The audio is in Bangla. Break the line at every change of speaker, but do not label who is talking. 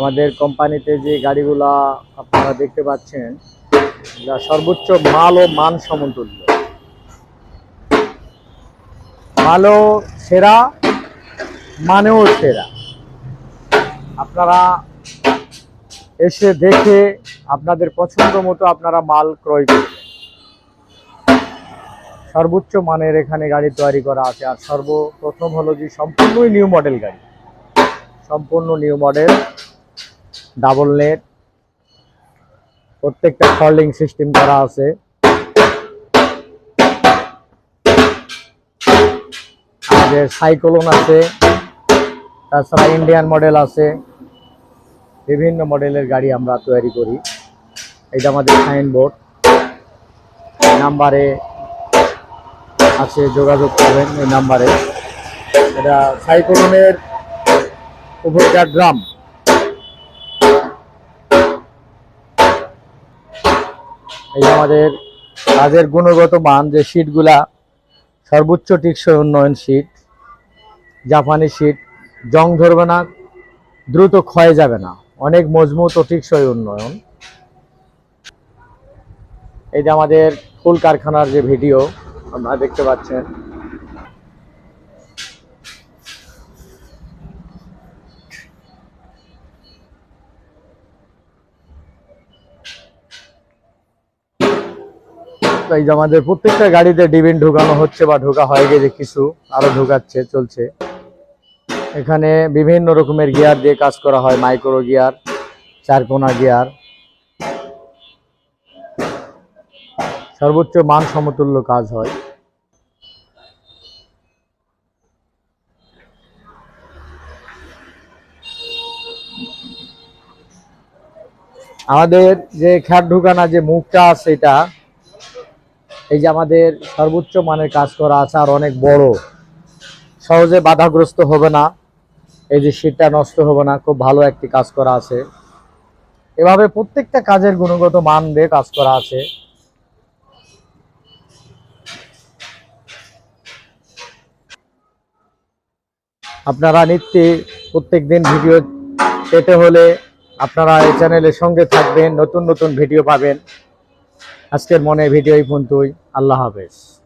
আমাদের কোম্পানিতে যে গাড়িগুলা আপনারা দেখতে পাচ্ছেন যা সর্বোচ্চ মাল ও মান সমতুল্য। মালও সেরা, মানেও সেরা। আপনারা এসে দেখে আপনাদের পছন্দ মতো আপনারা মাল ক্রয় করবেন। সর্বোচ্চ মানের এখানে গাড়ি তৈরি করা আছে, আর সর্বপ্রথম হলো যে সম্পূর্ণই নিউ মডেল গাড়ি। সম্পূর্ণ নিউ মডেল। ডাবল নেট, প্রত্যেকটা ফল্ডিং সিস্টেম করা আছে। আমাদের সাইক্লোন আছে, তাছাড়া ইন্ডিয়ান মডেল আছে। বিভিন্ন মডেলের গাড়ি আমরা তৈরি করি। এটা আমাদের সাইনবোর্ড। নাম্বারে আছে, যোগাযোগ করবেন এই নাম্বারে। এটা সাইক্লোনের উপরকার ড্রাম। এই আমাদের কাজের গুণগত মান যে শীটগুলা, সর্বোচ্চ টিকসই উন্নয়ন শীট, জাপানি শীট, জং ধরবে না, দ্রুত ক্ষয়ে যাবে না। অনেক মজবুত ও টিকসই উন্নয়ন। এই যে আমাদের ফুল কারখানার যে ভিডিও, আপনারা দেখতে পাচ্ছেন। এই যে আমাদের প্রত্যেকটা গাড়িতে ডিবিন ঢোকানো হচ্ছে বা ঢোকা হয়ে গেছে কিছু আরও ঢোকাচ্ছে, চলছে। এখানে বিভিন্ন রকমের গিয়ার দিয়ে কাজ করা হয়, মাইক্রো গিয়ার, চারকোনা গিয়ার। সর্বোচ্চ মান সমতুল্য কাজ হয়। আমাদের যে খ্যাট ঢুকানা যে মুখটা আছে এটা এই যে আমাদের সর্বোচ্চ মানের কাজ করা আছে আর অনেক বড়। সহজে বাধাগ্রস্ত হবে না। এই যে শীতটা নষ্ট হবে না, খুব ভালো একটি কাজ করা আছে। এভাবে প্রত্যেকটা কাজের গুণগত মান দিয়ে কাজ করা আছে। আপনারা নিত্যে প্রত্যেক দিন ভিডিও পেতে হলে আপনারা এই চ্যানেলের সঙ্গে থাকবেন, নতুন নতুন ভিডিও পাবেন। আজকের মনে ভিডিও পর্যন্তই আল্লাহ হাফেজ।